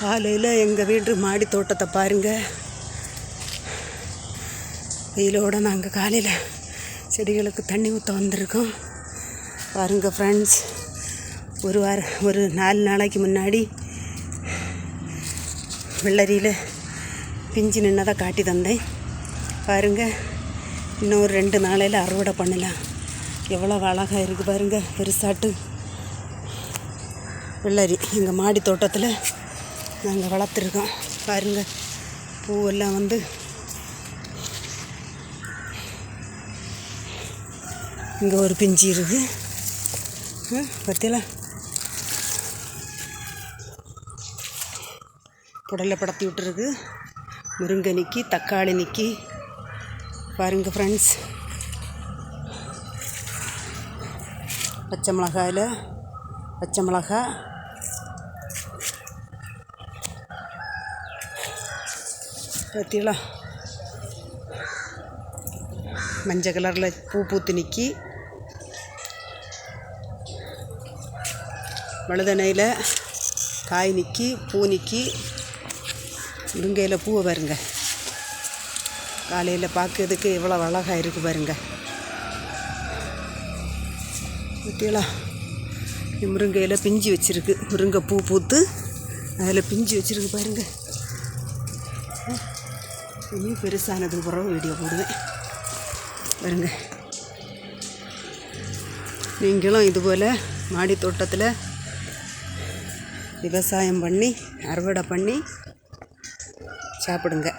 காலையில் எங்கள் வீட்டு மாடி தோட்டத்தை பாருங்கள் வெயிலோடு நாங்கள் காலையில் செடிகளுக்கு தண்ணி ஊற்ற வந்திருக்கோம். பாருங்கள் ஃப்ரெண்ட்ஸ் ஒரு வாரம் ஒரு நாலு நாளைக்கு முன்னாடி வெள்ளரியில் பிஞ்சு நின்னதை காட்டி தந்தேன். பாருங்கள் இன்னும் ஒரு ரெண்டு நாளையில் அறுவடை பண்ணலாம். எவ்வளோ அழகாக இருக்குது பாருங்கள் பெருசாட்டு வெள்ளரி எங்கள் மாடி தோட்டத்தில் நாங்கள் வளர்த்துருக்கோம். பாருங்கள் பூவெல்லாம் வந்து இங்கே ஒரு பிஞ்சு இருக்குது பத்தியில புடலை படத்தி விட்டுருக்கு. முருங்கை நிக்கி தக்காளி நிக்கி பாருங்கள் ஃப்ரெண்ட்ஸ் பச்சை மிளகாயில் பச்சை மிளகா பார்த்தீங்களா மஞ்சள் கலரில் பூ பூத்து நிற்கி வழுதணையில் காய் நிற்கி பூ நிற்கி முருங்கையில் பூவை பாருங்க. காலையில் பார்க்கறதுக்கு எவ்வளோ அழகாக இருக்குது பாருங்க. பார்த்தீங்களா முருங்கையில் பிஞ்சு வச்சுருக்கு. முருங்கை பூ பூத்து அதில் பிஞ்சு வச்சுருக்கு பாருங்க. இனி பெருசானதுக்கு பிறகு வீடியோ போடுவேன். பாருங்க. நீங்களும் இதுபோல் மாடி தோட்டத்தில் விவசாயம் பண்ணி அறுவடை பண்ணி சாப்பிடுங்க.